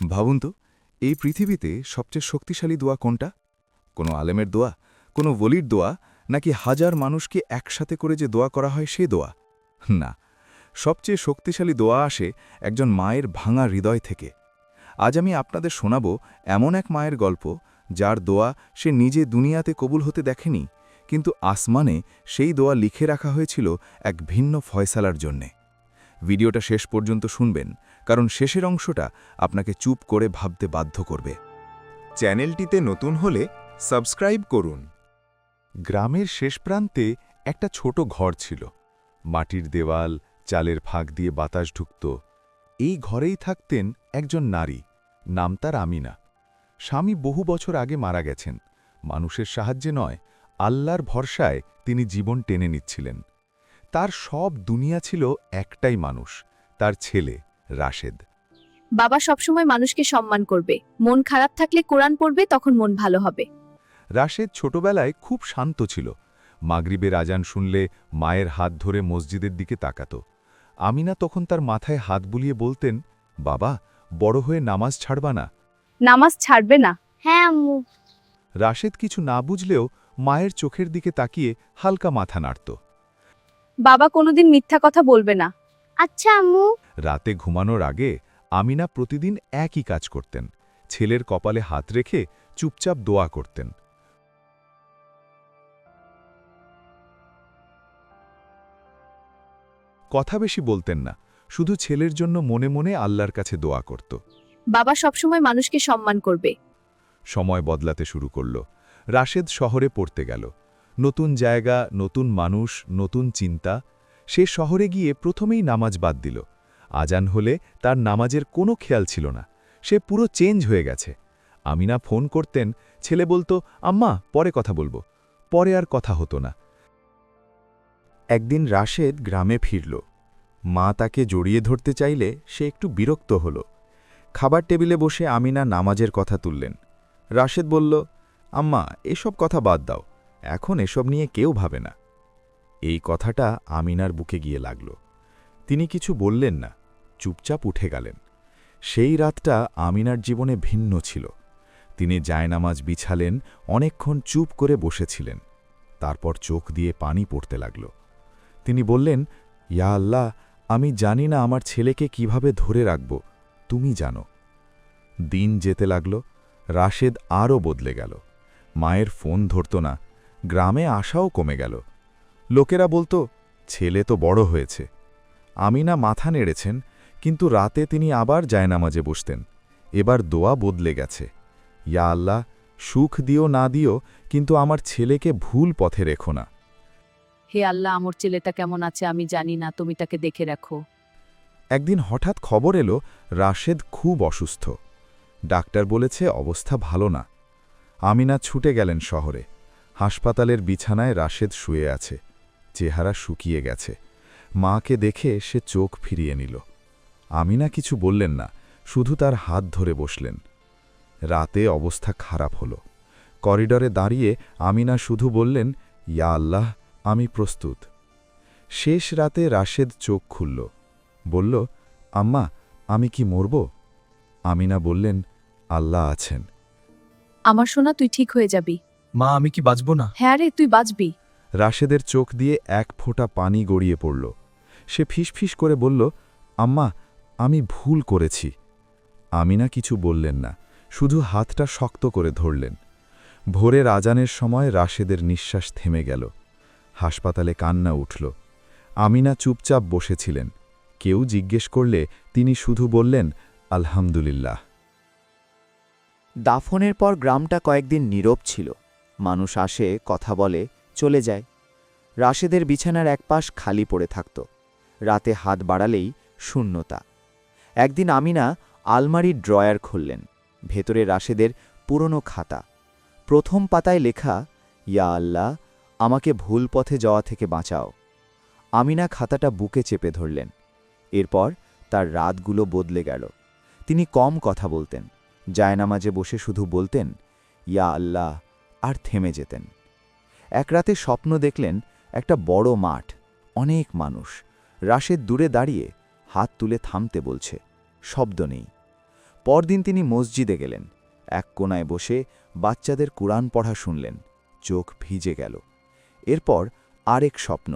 ভাবুন তো, এই পৃথিবীতে সবচেয়ে শক্তিশালী দোয়া কোনটা? কোনো আলেমের দোয়া? কোনো বলির দোয়া? নাকি হাজার মানুষকে একসাথে করে যে দোয়া করা হয় সে দোয়া? না, সবচেয়ে শক্তিশালী দোয়া আসে একজন মায়ের ভাঙা হৃদয় থেকে। আজ আমি আপনাদের শোনাব এমন এক মায়ের গল্প, যার দোয়া সে নিজে দুনিয়াতে কবুল হতে দেখেনি, কিন্তু আসমানে সেই দোয়া লিখে রাখা হয়েছিল এক ভিন্ন ফয়সালার জন্যে। ভিডিওটা শেষ পর্যন্ত শুনবেন, কারণ শেষের অংশটা আপনাকে চুপ করে ভাবতে বাধ্য করবে। চ্যানেলটিতে নতুন হলে সাবস্ক্রাইব করুন। গ্রামের শেষ প্রান্তে একটা ছোট ঘর ছিল। মাটির দেওয়াল, চালের ফাঁক দিয়ে বাতাস ঢুকত। এই ঘরেই থাকতেন একজন নারী, নাম তার আমিনা। স্বামী বহু বছর আগে মারা গেছেন। মানুষের সাহায্যে নয়, আল্লাহর ভরসায় তিনি জীবন টেনে নিচ্ছিলেন। তার সব দুনিয়া ছিল একটাই মানুষ তার ছেলে রাশেদ। বাবা সবসময় মানুষকে সম্মান করবে। মন খারাপ থাকলে কোরআন পড়বে তখন মন ভালো হবে। রাশেদ ছোটবেলায় খুব শান্ত ছিল। মাগরিবের আজান শুনলে মায়ের হাত ধরে মসজিদের দিকে তাকাত। আমিনা তখন তার মাথায় হাত বুলিয়ে বলতেন বাবা বড় হয়ে নামাজ ছাড়বা না। নামাজ ছাড়বে না? হ্যাঁ আম্মু। রাশেদ কিছু না বুঝলেও মায়ের চোখের দিকে তাকিয়ে হালকা মাথা নাড়ত। বাবা কোনোদিন মিথ্যা কথা বলবে না। আচ্ছা আম্মু। রাতে ঘুমানোর আগে আমিনা প্রতিদিন একই কাজ করতেন। ছেলের কপালে হাত রেখে চুপচাপ দোয়া করতেন। কথা বেশি বলতেন না শুধু ছেলের জন্য মনে মনে আল্লাহর কাছে দোয়া করত। বাবা সবসময় মানুষকে সম্মান করবে। সময় বদলাতে শুরু করল। রাশেদ শহরে পড়তে গেল। নতুন জায়গা, নতুন মানুষ, নতুন চিন্তা। সে শহরে গিয়ে প্রথমেই নামাজ বাদ দিল। আজান হলে তার নামাজের কোনো খেয়াল ছিল না। সে পুরো চেঞ্জ হয়ে গেছে। আমিনা ফোন করতেন, ছেলে বলতো, আম্মা, পরে কথা বলব। পরে আর কথা হতো না। একদিন রাশেদ গ্রামে ফিরল। মা তাকে জড়িয়ে ধরতে চাইলে সে একটু বিরক্ত হল। খাবার টেবিলে বসে আমিনা নামাজের কথা তুললেন। রাশেদ বলল, আম্মা, এসব কথা বাদ দাও। এখন এসব নিয়ে কেউ ভাবে না। এই কথাটা আমিনার বুকে গিয়ে লাগল। তিনি কিছু বললেন না, চুপচাপ উঠে গেলেন। সেই রাতটা আমিনার জীবনে ভিন্ন ছিল। তিনি জায়নামাজ বিছালেন, অনেকক্ষণ চুপ করে বসেছিলেন। তারপর চোখ দিয়ে পানি পড়তে লাগল। তিনি বললেন, ইয়া আল্লাহ, আমি জানি না আমার ছেলেকে কীভাবে ধরে রাখব, তুমি জানো। দিন যেতে লাগল, রাশেদ আরও বদলে গেল। মায়ের ফোন ধরত না গ্রামে আসাও কমে গেল। লোকেরা বলতো ছেলে তো বড় হয়েছে। আমিনা মাথা নেড়েছেন কিন্তু রাতে তিনি আবার জায়নামাজে বসতেন। এবার দোয়া বদলে গেছে। ইয়া আল্লাহ সুখ দিও না দিও কিন্তু আমার ছেলেকে ভুল পথে রেখো না। হে আল্লাহ আমার ছেলেটা কেমন আছে আমি জানি না তুমি তাকে দেখে রাখো। একদিন হঠাৎ খবর এলো রাশেদ খুব অসুস্থ। ডাক্তার বলেছে অবস্থা ভালো না। আমিনা ছুটে গেলেন শহরে। হাসপাতালের বিছানায় রাশেদ শুয়ে আছে, চেহারা শুকিয়ে গেছে। মাকে দেখে সে চোখ ফিরিয়ে নিল। আমিনা কিছু বললেন না, শুধু তার হাত ধরে বসলেন। রাতে অবস্থা খারাপ হল। করিডরে দাঁড়িয়ে আমিনা শুধু বললেন, ইয়া আল্লাহ, আমি প্রস্তুত। শেষ রাতে রাশেদ চোখ খুলল। বলল, আম্মা, আমি কি মরব? আমিনা বললেন, আল্লাহ আছেন। আমার শোনা তুই ঠিক হয়ে যাবি। মা আমি কি বাঁচবো না? হ্যাঁ রে তুই বাঁচবি। রাশেদের চোখ দিয়ে এক ফোঁটা পানি গড়িয়ে পড়ল। সে ফিসফিস করে বলল আম্মা আমি ভুল করেছি। আমিনা কিছু বললেন না শুধু হাতটা শক্ত করে ধরলেন। ভোরের আজানের সময় রাশেদের নিঃশ্বাস থেমে গেল। হাসপাতালে কান্না উঠল। আমিনা চুপচাপ বসেছিলেন। কেউ জিজ্ঞেস করলে তিনি শুধু বললেন আলহামদুলিল্লাহ। দাফনের পর গ্রামটা কয়েকদিন নীরব ছিল। মানুষ আসে, কথা বলে, চলে যায়। রাশেদের বিছানার এক পাশ খালি পড়ে থাকত। রাতে হাত বাড়ালেই শূন্যতা। একদিন আমিনা আলমারির ড্রয়ার খুললেন। ভেতরে রাশেদের পুরনো খাতা। প্রথম পাতায় লেখা, ইয়া আল্লাহ, আমাকে ভুল পথে যাওয়া থেকে বাঁচাও। আমিনা খাতাটা বুকে চেপে ধরলেন। এরপর তার রাতগুলো বদলে গেল। তিনি কম কথা বলতেন। জায়নামাজে বসে শুধু বলতেন, ইয়া আল্লাহ আর থেমে যেতেন। এক রাতে স্বপ্ন দেখলেন একটা বড় মাঠ, অনেক মানুষ। রাশেদ দূরে দাঁড়িয়ে হাত তুলে থামতে বলছে, শব্দ নেই। পরদিন তিনি মসজিদে গেলেন। এক কোনায় বসে বাচ্চাদের কুরআন পড়া শুনলেন, চোখ ভিজে গেল। এরপর আরেক স্বপ্ন,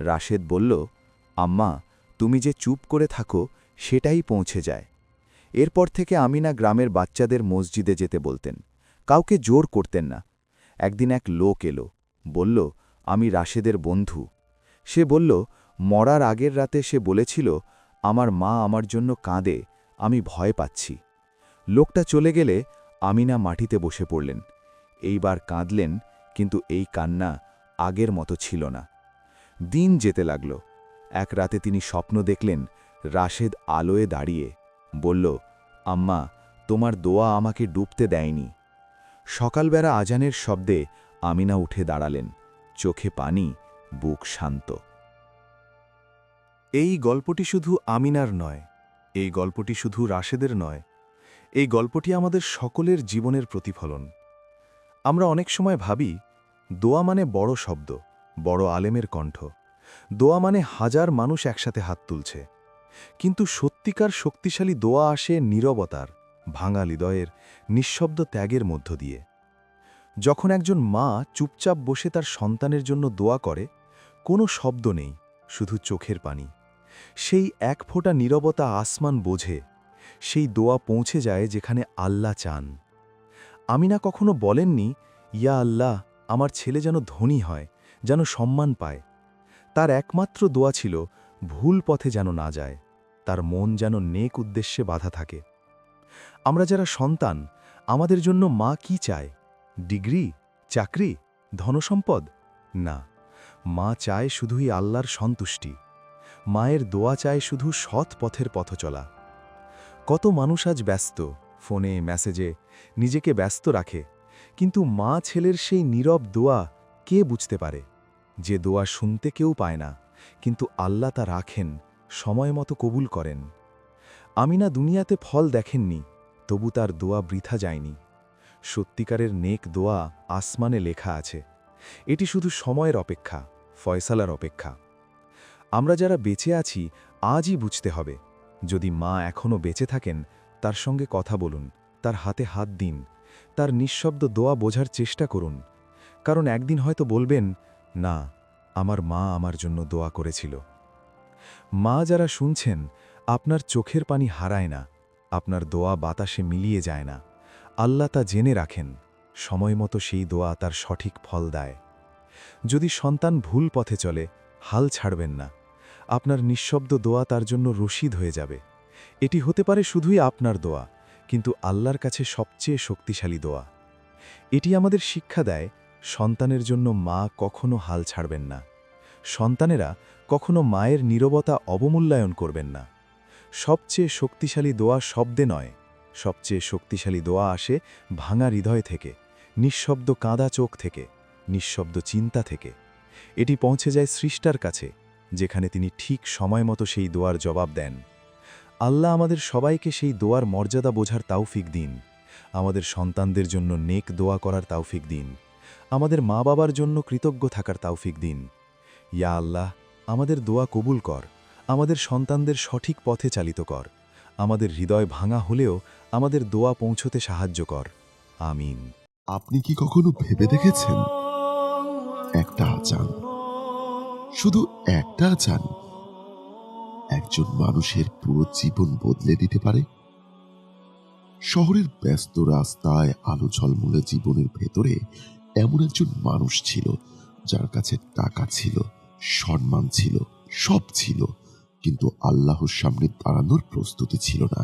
রাশেদ বলল, আম্মা, তুমি যে চুপ করে থাকো, সেটাই পৌঁছে যায়। এরপর থেকে আমিনা গ্রামের বাচ্চাদের মসজিদে যেতে বলতেন। কাউকে জোর করতেন না। একদিন এক লোক এলো, বলল, আমি রাশেদের বন্ধু। সে বলল, মরার আগের রাতে সে বলেছিল, আমার মা আমার জন্য কাঁদে, আমি ভয় পাচ্ছি। লোকটা চলে গেলে আমিনা মাটিতে বসে পড়লেন। এইবার কাঁদলেন, কিন্তু এই কান্না আগের মতো ছিল না। দিন যেতে লাগল। এক রাতে তিনি স্বপ্ন দেখলেন রাশেদ আলোয় দাঁড়িয়ে। বলল, আম্মা, তোমার দোয়া আমাকে ডুবতে দেয়নি। সকালবেলা আজানের শব্দে আমিনা উঠে দাঁড়ালেন, চোখে পানি, বুক শান্ত। এই গল্পটি শুধু আমিনার নয়, এই গল্পটি শুধু রাশেদের নয়, এই গল্পটি আমাদের সকলের জীবনের প্রতিফলন। আমরা অনেক সময় ভাবি, দোয়া মানে বড় শব্দ, বড় আলেমের কণ্ঠ। দোয়া মানে হাজার মানুষ একসাথে হাত তুলছে। কিন্তু সত্যিকার শক্তিশালী দোয়া আসে নীরবতার ভাঙা হৃদয়ের নিঃশব্দ ত্যাগের মধ্য দিয়ে। যখন একজন মা চুপচাপ বসে তার সন্তানের জন্য দোয়া করে, কোনো শব্দ নেই, শুধু চোখের পানি। সেই এক ফোঁটা নীরবতা আসমান বোঝে, সেই দোয়া পৌঁছে যায় যেখানে আল্লাহ চান। আমিনা কখনো বলেননি, ইয়া আল্লাহ, আমার ছেলে যেন ধনী হয়, যেন সম্মান পায়। তার একমাত্র দোয়া ছিল, ভুল পথে যেন না যায়, তার মন যেন নেক উদ্দেশ্যে বাধা থাকে। আমরা যারা সন্তান, আমাদের জন্য মা কি চায়? ডিগ্রি? চাকরি? ধনসম্পদ? না। মা চায় শুধুই আল্লাহর সন্তুষ্টি। মায়ের দোয়া চায় শুধু সৎ পথের পথ চলা। কত মানুষ আজ ব্যস্ত, ফোনে, মেসেজে, নিজেকে ব্যস্ত রাখে, কিন্তু মা ছেলের সেই নীরব দোয়া কে বুঝতে পারে? যে দোয়া শুনতে কেউ পায় না, কিন্তু আল্লাহ তা রাখেন, সময় মতো কবুল করেন। আমিনা দুনিয়াতে ফল দেখেননি, তবু তার দোয়া বৃথা যায়নি। সত্যিকারের নেক দোয়া আসমানে লেখা আছে। এটি শুধু সময়ের অপেক্ষা, ফয়সালার অপেক্ষা। আমরা যারা বেঁচে আছি, আজই বুঝতে হবে। যদি মা এখনও বেঁচে থাকেন, তার সঙ্গে কথা বলুন, তার হাতে হাত দিন, তার নিঃশব্দ দোয়া বোঝার চেষ্টা করুন। কারণ একদিন হয়তো বলবেন, না, আমার মা আমার জন্য দোয়া করেছিল। মা যারা শুনছেন আপনার চোখের পানি হারায় না, আপনার দোয়া বাতাসে মিলিয়ে যায় না। আল্লাহ তা জেনে রাখেন, সময় মতো সেই দোয়া তার সঠিক ফল দেয়। যদি সন্তান ভুল পথে চলে, হাল ছাড়বেন না। আপনার নিঃশব্দ দোয়া তার জন্য রশিদ হয়ে যাবে। এটি হতে পারে শুধুই আপনার দোয়া, কিন্তু আল্লাহর কাছে সবচেয়ে শক্তিশালী দোয়া। এটি আমাদের শিক্ষা দেয়, সন্তানের জন্য মা কখনো হাল ছাড়বেন না। সন্তানেরা কখনো মায়ের নীরবতা অবমূল্যায়ন করবেন না। সবচেয়ে শক্তিশালী দোয়া শব্দে নয়, সবচেয়ে শক্তিশালী দোয়া আসে ভাঙা হৃদয় থেকে, নিঃশব্দ কাঁদা চোখ থেকে, নিঃশব্দ চিন্তা থেকে। এটি পৌঁছে যায় সৃষ্টার কাছে, যেখানে তিনি ঠিক সময় মতো সেই দোয়ার জবাব দেন। আল্লাহ আমাদের সবাইকে সেই দোয়ার মর্যাদা বোঝার তাওফিক দিন। আমাদের সন্তানদের জন্য নেক দোয়া করার তাওফিক দিন। আমাদের মা বাবার জন্য কৃতজ্ঞ থাকার তাওফিক দিন। ইয়া আল্লাহ, আমাদের দোয়া কবুল কর। আমাদের সন্তানদের সঠিক পথে চালিত কর। আমাদের হৃদয় ভাঙা হলেও আমাদের দোয়া পৌঁছতে সাহায্য কর। আমিন। আপনি কি কখনো ভেবে দেখেছেন? একটা আচান শুধু একটা আচান একজন মানুষের পুরো জীবন বদলে দিতে পারে? শহরের ব্যস্ত রাস্তায় আলো ঝলমলে জীবনের ভেতরে এমন একজন মানুষ ছিল, যার কাছে টাকা ছিল, সম্মান ছিল, সব ছিল। কিন্তু আল্লাহর সামনে দাঁড়ানোর প্রস্তুতি ছিল না।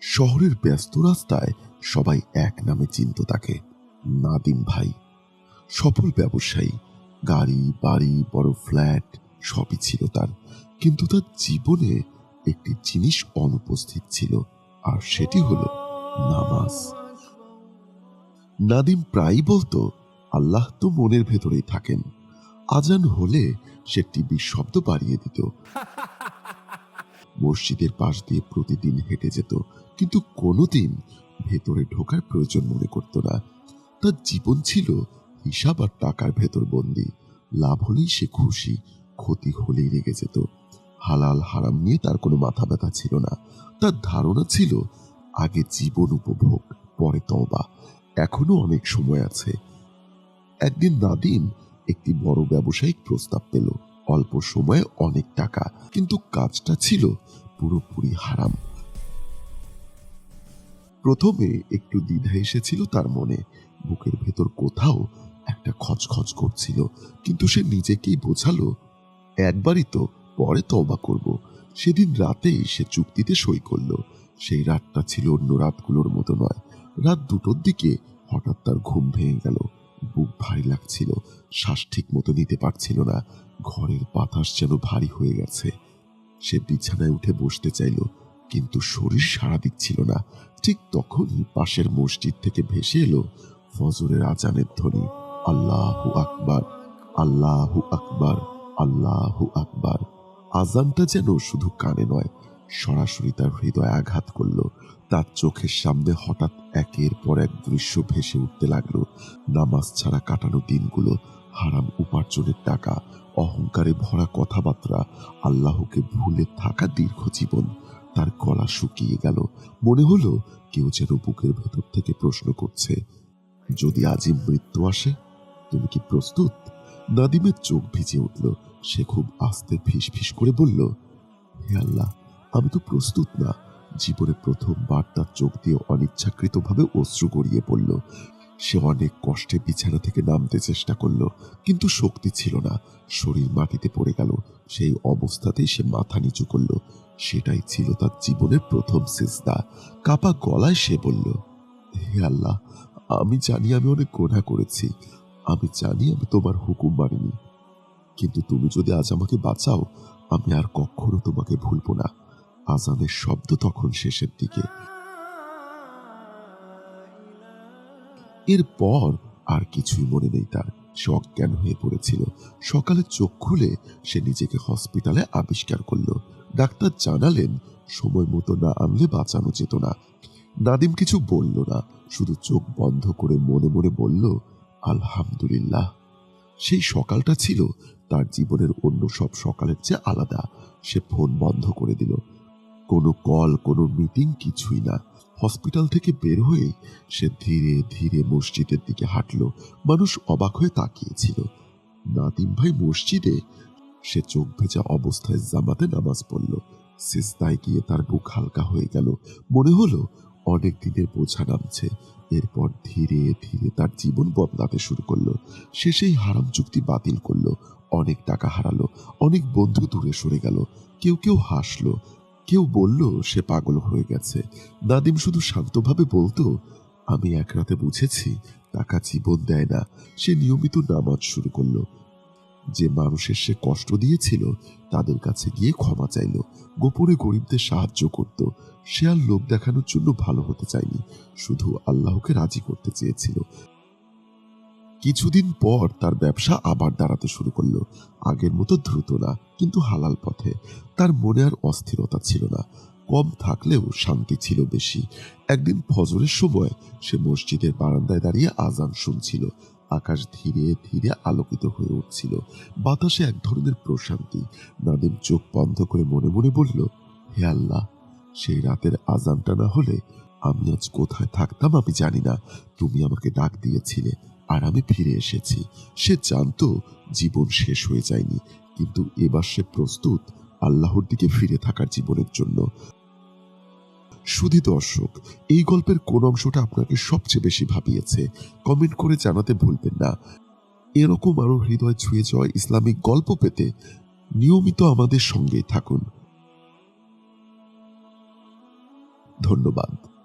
শহরের ব্যস্ত রাস্তায় সবাই এক নামে চিনত তাকে, নাদিম ভাই। সফল ব্যবসায়ী, গাড়ি, বাড়ি, বড় ফ্ল্যাট, সবই ছিল তার। কিন্তু তার জীবনে একটি জিনিস অনুপস্থিত ছিল, আর সেটি হলো নামাজ। নাদিম প্রায়ই বলতো, আল্লাহ তো মনের ভেতরেই থাকেন। আজান হলে সে টিভির শব্দ বাড়িয়ে দিত। মসজিদের পাশ দিয়ে প্রতিদিন হেঁটে যেত, কিন্তু কোনোদিন ভেতরে ঢোকার প্রয়োজন মনে করত না। তার জীবন ছিল হিসাব আর টাকার ভেতর বন্দি। লাভ হলেই সে খুশি, ক্ষতি হলেই রেগে যেত। হালাল হারাম নিয়ে তার কোনো মাথা ব্যথা ছিল না। তার ধারণা ছিল, আগে জীবন উপভোগ, পরে তবা এখনও অনেক সময় আছে। একদিন নাদিম একটি বড় ব্যবসায়িক প্রস্তাব পেল। অল্প সময়ে অনেক টাকা, কিন্তু কাজটা ছিল পুরোপুরি হারাম। প্রথমে একটু দ্বিধা এসেছিল তার মনে। বুকের ভেতর কোথাও একটা খচখচ করছিল, কিন্তু সে নিজেকেই বোঝালো, একবারই তো, পরে তবা করব। সেদিন রাতেই সে চুক্তিতে সই করল। সেই রাতটা ছিল অন্য রাতগুলোর মতো নয়। রাত দুটোর দিকে হঠাৎ তার ঘুম ভেঙে গেল। বুক ভারী লাগছিল। শ্বাস ঠিক মতো নিতে পারছিল না। ঘরের বাতাস যেন ভারী হয়ে গেছে। সে বিছানায় উঠে বসতে চাইল, কিন্তু শরীর সাড়া দিচ্ছিল না। ঠিক তখনই পাশের মসজিদ থেকে ভেসে এলো ফজরের আজানের ধ্বনি। আল্লাহু আকবার আল্লাহু আকবার আল্লাহু আকবার। আজানটা যেন শুধু কানে নয়, সরাসরি তার হৃদয়ে আঘাত করল। তার চোখের সামনে হঠাৎ একের পর এক দৃশ্য ভেসে উঠতে লাগল। নামাজ ছাড়া কাটানো দিনগুলো, হারাম উপার্জনের টাকা, অহংকারে ভরা কথাবার্তা, আল্লাহকে ভুলে থাকা দীর্ঘ জীবন, তার গলা শুকিয়ে গেল। মনে হলো কেউ যেন বুকের ভেতর থেকে প্রশ্ন করছে, যদি আজই মৃত্যু আসে, তুমি কি প্রস্তুত? নাদিমের চোখ ভিজে উঠল। সে খুব আস্তে ফিস ফিস করে বলল, হে আল্লাহ, আমি তো প্রস্তুত না। জীবনে প্রথমবার তার চোখ দিয়ে অনিচ্ছাকৃতভাবে অশ্রু গড়িয়ে পড়ল। সে অনেক কষ্টে বিছানা থেকে নামতে চেষ্টা করল, কিন্তু শক্তি ছিল না। শরীর মাটিতে পড়ে গেল। সেই অবস্থাতেই সে মাথা নিচু করল। সেটাই ছিল তার জীবনের প্রথম সিজদা। কাপা গলায় সে বলল, হে আল্লাহ, আমি জানি আমি অনেক গোনা করেছি। আমি জানি আমি তোমার হুকুম মানিনি। কিন্তু তুমি যদি আজ আমাকে বাঁচাও, আমি আর কখনো তোমাকে ভুলবো না। আজানের শব্দ তখন শেষের দিকে। এরপর আর কিছুই মনে নেই তার। সে অজ্ঞান হয়ে পড়েছিল। সকালে চোখ খুলে সে নিজেকে হসপিটালে আবিষ্কার করল। ডাক্তার জানালেন, সময় মতো না আনলে বাঁচানো যেত না। নাদিম কিছু বলল না, শুধু চোখ বন্ধ করে মনে মনে বলল, আলহামদুলিল্লাহ। সেই সকালটা ছিল তার জীবনের অন্য সব সকালের চেয়ে আলাদা। সে ফোন বন্ধ করে দিল। কোনো কল, কোনো মিটিং কিছুই না। হসপিটাল থেকে বের হয়ে সে ধীরে ধীরে মসজিদের দিকে হাঁটল। মানুষ অবাক হয়ে তাকিয়েছিল। নাদিম ভাই মসজিদে, সে চোখ ভেজা অবস্থায় জামাতে নামাজ পড়ল। সিজদায় গিয়ে তার বুক হালকা হয়ে গেল। মনে হলো অনেক দিনের বোঝা নামছে। এরপর ধীরে ধীরে তার জীবন বদলাতে শুরু করল। সে সেই হারাম চুক্তি বাতিল করল। অনেক টাকা হারালো। অনেক বন্ধু দূরে সরে গেল। কেউ কেউ হাসলো। কেউ বলল, সে পাগল হয়ে গেছে। নাদিম শুধু শান্তভাবে বলতো, আমি এক রাতে বুঝেছি, টাকা জীবন দেয় না। সে নিয়মিত নামাজ শুরু করল। যে মানুষের সে কষ্ট দিয়েছিল, তাদের কাছে গিয়ে ক্ষমা চাইল। গোপনে গরিবদের সাহায্য করত। সে আর লোক দেখানোর জন্য ভালো হতে চায়নি। শুধু আল্লাহকে রাজি করতে চেয়েছিল। কিছুদিন পর তার ব্যবসা আবার দাঁড়াতে শুরু করল। আগের মতো দ্রুত না, কিন্তু হালাল পথে। তার মনে আর অস্থিরতা ছিল না। কম থাকলেও শান্তি ছিল বেশি। একদিন ফজরের সময় সে মসজিদের বারান্দায় দাঁড়িয়ে আজান শুনছিল। আকাশ ধীরে ধীরে আলোকিত হয়ে উঠছিল। বাতাসে এক ধরনের প্রশান্তি। নাদিম চোখ বন্ধ করে মনে মনে বলল, হে আল্লাহ, সেই রাতের আজানটা না হলে আমি আজ কোথায় থাকতাম আমি জানি না। তুমি আমাকে ডাক দিয়েছিলে। আর আমি ফিরে এসেছি। সে জানতো জীবন শেষ হয়ে যায়নি, কিন্তু এবার সে প্রস্তুত আল্লাহর দিকে ফিরে থাকার জীবনের জন্য। শুধু দর্শক এই গল্পের কোন অংশটা আপনাকে সবচেয়ে বেশি ভাবিয়েছে? কমেন্ট করে জানাতে ভুলবেন না। এরকম আরও হৃদয় ছুঁয়ে যাওয়া ইসলামিক গল্প পেতে নিয়মিত আমাদের সঙ্গেই থাকুন। ধন্যবাদ।